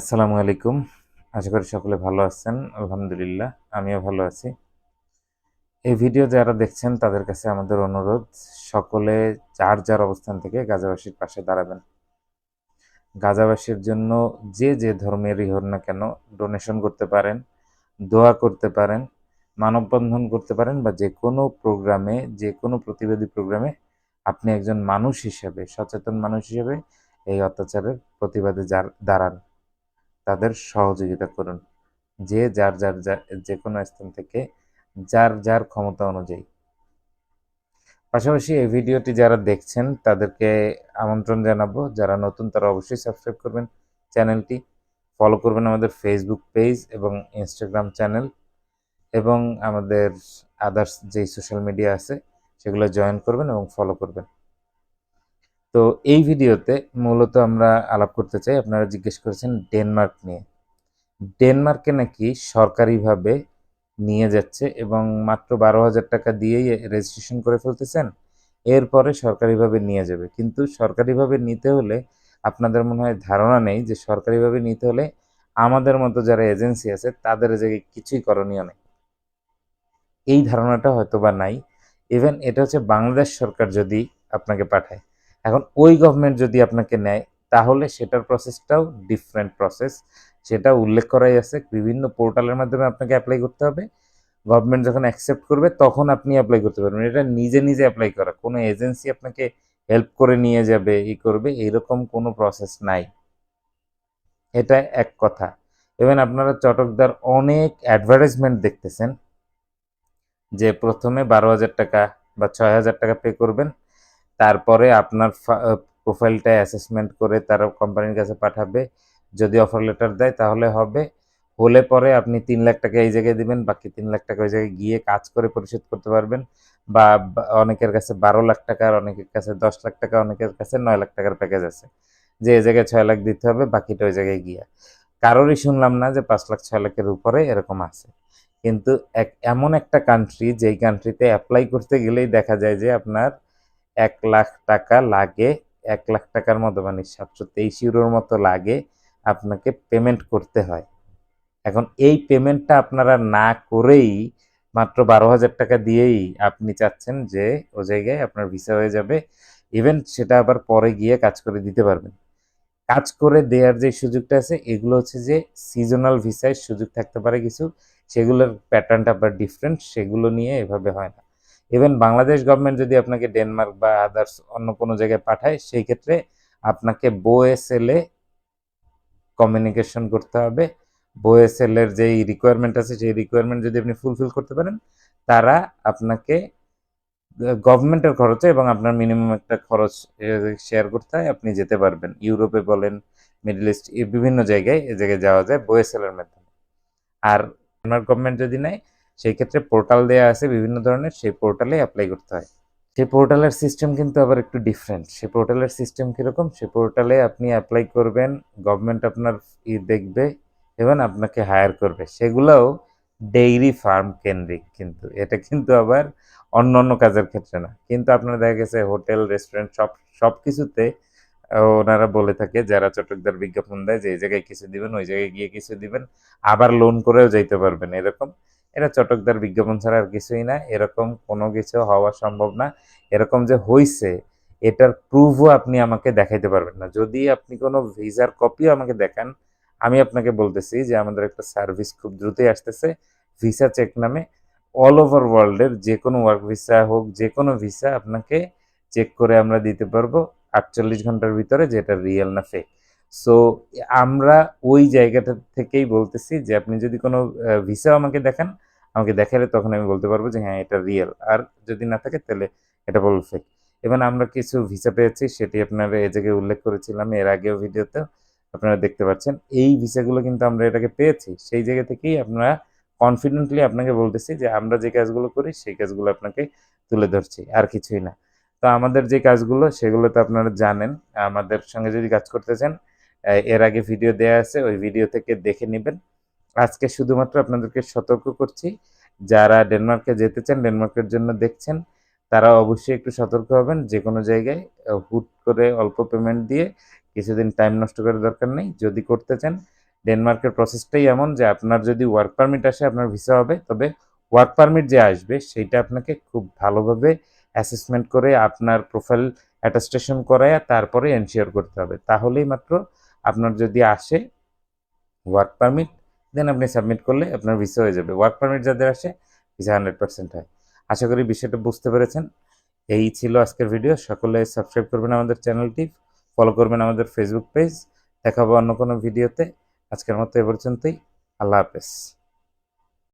আসসালামু আলাইকুম। আশা করি সকলে ভালো আছেন। আলহামদুলিল্লাহ, আমিও ভালো আছি। এই ভিডিও যারা দেখছেন, তাদের কাছে আমাদের অনুরোধ, সকলে যার যার অবস্থান থেকে গাজাবাসীর পাশে দাঁড়াবেন। গাজাবাসীর জন্য যে যে ধর্মেরই হন না কেন ডোনেশন করতে পারেন, দোয়া করতে পারেন, মানববন্ধন করতে পারেন বা যে কোনো প্রোগ্রামে, যে কোনো প্রতিবাদী প্রোগ্রামে আপনি একজন মানুষ হিসেবে, সচেতন মানুষ হিসেবে এই অত্যাচারের প্রতিবাদে দাঁড়ান। তাদের সহযোগিতা করুন। যে যার যার যা- কোনো স্থান থেকে যার যার ক্ষমতা অনুযায়ী। পাশাপাশি এই ভিডিওটি যারা দেখছেন, তাদেরকে আমন্ত্রণ জানাব। যারা নতুন, তারা অবশ্যই সাবস্ক্রাইব করবেন চ্যানেলটি। ফলো করবেন আমাদের ফেসবুক পেজ এবং ইনস্টাগ্রাম চ্যানেল এবং আমাদের আদার্স যেই সোশ্যাল মিডিয়া আছে, সেগুলো জয়েন করবেন এবং ফলো করবেন। তো এই ভিডিওতে মূলত আমরা আলাপ করতে চাই। আপনারা জিজ্ঞেস করেছেন ডেনমার্ক নিয়ে। ডেনমার্কে নাকি সরকারিভাবে নিয়ে যাচ্ছে এবং মাত্র বারো হাজার টাকা দিয়েই রেজিস্ট্রেশন করে ফেলতেছেন। এরপরে সরকারিভাবে নিয়ে যাবে। কিন্তু সরকারিভাবে নিতে হলে আপনাদের মনে হয় ধারণা নেই যে সরকারিভাবে নিতে হলে আমাদের মতো যারা এজেন্সি আছে তাদের যে কিছুই করণীয় নেই। এই ধারণাটা হয়তো বা নাই। ইভেন এটা হচ্ছে বাংলাদেশ সরকার যদি আপনাকে পাঠায়। এখন ওই গভর্নমেন্ট যদি আপনাকে নেয়, তাহলে সেটার প্রসেসটাও ডিফারেন্ট প্রসেস সেটা উল্লেখ করাই আছে, বিভিন্ন পোর্টালের মাধ্যমে আপনাকে অ্যাপ্লাই করতে হবে। গভর্নমেন্ট যখন অ্যাকসেপ্ট করবে, তখন আপনি অ্যাপ্লাই করতে পারবেন। এটা নিজে নিজে অ্যাপ্লাই করা। কোনো এজেন্সি আপনাকে হেল্প করে নিয়ে যাবে, ই করবে, এরকম কোনো প্রসেস নাই। এটা এক কথা। ইভেন আপনারা চটকদার অনেক অ্যাডভার্টাইজমেন্ট দেখতেছেন, যে প্রথমে বারো হাজার টাকা বা ছয় হাজার টাকা পে করবেন তারপরে আপনার প্রোফাইলটা অ্যাসেসমেন্ট করে তারা কোম্পানির কাছে পাঠাবে। যদি অফার লেটার দেয় তাহলে হবে। হলে পরে আপনি তিন লাখ টাকা এই জায়গায় দিবেন, বাকি তিন লাখ টাকা ওই জায়গায় গিয়ে কাজ করে পরিশোধ করতে পারবেন। বা অনেকের কাছে বারো লাখ টাকা, আর অনেকের কাছে দশ লাখ টাকা, অনেকের কাছে নয় লাখ টাকার প্যাকেজ আছে। যে এই জায়গায় ছয় লাখ দিতে হবে, বাকিটা ওই জায়গায় গিয়ে। কারোরই শুনলাম না যে পাঁচ লাখ, ছয় লাখের উপরে এরকম আছে। কিন্তু এক, এমন একটা কান্ট্রি যেই কান্ট্রিতে অ্যাপ্লাই করতে গেলেই দেখা যায় যে আপনার এক লাখ টাকা লাগে, এক লাখ টাকার মতো মানে সাতশো তেইশ ইউরোর মতো লাগে আপনাকে পেমেন্ট করতে হয়। এখন এই পেমেন্টটা আপনারা না করেই মাত্র বারো হাজার টাকা দিয়েই আপনি চাচ্ছেন যে ও জায়গায় আপনার ভিসা হয়ে যাবে ইভেন সেটা আবার পরে গিয়ে কাজ করে দিতে পারবেন। কাজ করে দেওয়ার যে সুযোগটা আছে, এগুলো হচ্ছে যে সিজনাল ভিসায় সুযোগ থাকতে পারে কিছু, সেগুলোর প্যাটার্নটা আবার ডিফারেন্ট সেগুলো নিয়ে এভাবে হয় না। ইভেন বাংলাদেশ গভর্নমেন্ট যদি আপনাকে ডেনমার্ক বা আদার্স অন্য কোনো জায়গায় পাঠায়, সেই ক্ষেত্রে আপনাকে বোএসএলে কমিউনিকেশন করতে হবে। বোএসএল এর যেই রিকোয়ারমেন্ট আছে, সেই রিকোয়ারমেন্ট যদি আপনি ফুলফিল করতে পারেন, তারা আপনাকে গভর্নমেন্টের খরচে এবং আপনার মিনিমাম একটা খরচ শেয়ার করতে হয়, আপনি যেতে পারবেন। ইউরোপে বলেন মিডল ইস্ট বিভিন্ন জায়গায়, এ জায়গায় যাওয়া যায় বোএসএল এর মাধ্যমে। আর ডেনমার্ক গভর্নমেন্ট যদি নেয় সেই ক্ষেত্রে পোর্টাল দেওয়া আছে বিভিন্ন ধরনের, সেই পোর্টালে অ্যাপ্লাই করতে হয়। সেই পোর্টালের সিস্টেম কিন্তু আবার একটু ডিফারেন্ট সেই পোর্টালের সিস্টেম কীরকম? সেই পোর্টালে আপনি অ্যাপ্লাই করবেন গভর্নমেন্ট আপনার ই দেখবে এবং আপনাকে হায়ার করবে। সেগুলোও ডেইরি ফার্ম কেন্দ্রিক কিন্তু। এটা কিন্তু আবার অন্য অন্য কাজের ক্ষেত্রে না। কিন্তু আপনার দেখা গেছে হোটেল রেস্টুরেন্ট সব সব কিছুতে ওনারা বলে থাকে, যারা চটকদার বিজ্ঞাপন দেয় যে, এই জায়গায় কিছু দিবেন, ওই জায়গায় গিয়ে কিছু দিবেন। আবার লোন করেও যাইতে পারবেন, এরকম এটা চটকদার বিজ্ঞাপন ছাড়া আর কিছুই না। এরকম কোনো কিছু হওয়া সম্ভব না। এরকম যে হইছে, এটার প্রুফও আপনি আমাকে দেখাইতে পারবেন না। যদি আপনি কোনো ভিসার কপিও আমাকে দেখান, আমি আপনাকে বলতেছি যে আমাদের একটা সার্ভিস খুব দ্রুতই আসতেছে। ভিসা চেক নামে অল ওভার ওয়ার্ল্ডের যে কোনো ওয়ার্ক ভিসা হোক, যে কোনো ভিসা আপনাকে চেক করে আমরা দিতে পারব। আটচল্লিশ ঘণ্টার ভিতরে যেটা রিয়েল না ফেক সো আমরা ওই জায়গাটা থেকেই বলতেছি যে আপনি যদি কোনো ভিসা আমাকে দেখান আমাকে দেখালে তখন আমি বলতে পারব যে হ্যাঁ এটা রিয়েল আর যদি না থাকে, তাহলে এটা বলব ফেক এবং আমরা কিছু ভিসা পেয়েছি, সেটি আপনারা এ জায়গায় উল্লেখ করেছিলাম, এর আগেও ভিডিওতে আপনারা দেখতে পাচ্ছেন। এই ভিসাগুলো কিন্তু আমরা এটাকে পেয়েছি, সেই জায়গা থেকেই আপনারা কনফিডেন্টলি আপনাকে বলতেছি যে, আমরা যে কাজগুলো করি, সেই কাজগুলো আপনাকে তুলে ধরছি, আর কিছুই না। তো আমাদের যে কাজগুলো, সেগুলো তো আপনারা জানেন। আমাদের সঙ্গে যদি কাজ করতে চান এর আগে ভিডিও দেয়া আছে, ওই ভিডিও থেকে দেখে নেবেন। আজকে শুধুমাত্র আপনাদেরকে সতর্ক করছি, যারা ডেনমার্কে যেতে চান, ডেনমার্কের জন্য দেখছেন, তারা অবশ্যই একটু সতর্ক হবেন। যে কোনো জায়গায় হুট করে অল্প পেমেন্ট দিয়ে কিছুদিন টাইম নষ্ট করার দরকার নেই। যদি করতে চান, ডেনমার্কের প্রসেসটাই এমন যে আপনার যদি ওয়ার্ক পারমিট আসে, আপনার ভিসা হবে, তবে ওয়ার্ক পারমিট যে আসবে, সেইটা আপনাকে খুব ভালোভাবে অ্যাসেসমেন্ট করে আপনার প্রোফাইল অ্যাটাস্টেশন করায় তারপরে এনশিওর করতে হবে। তাহলেই মাত্র আপনার যদি আসে ওয়ার্ক পারমিট দেন আপনি সাবমিট করলে আপনার ভিসা হয়ে যাবে। ওয়ার্ক পারমিট যাদের আসে ভিসা হান্ড্রেড পার্সেন্ট হয়। আশা করি বিষয়টা বুঝতে পেরেছেন। এই ছিল আজকের ভিডিও সকলে সাবস্ক্রাইব করবেন আমাদের চ্যানেলটি ফলো করবেন আমাদের ফেসবুক পেজ দেখাবো অন্য কোনো ভিডিওতে আজকের মতো এ পর্যন্তই। আল্লাহ হাফেজ।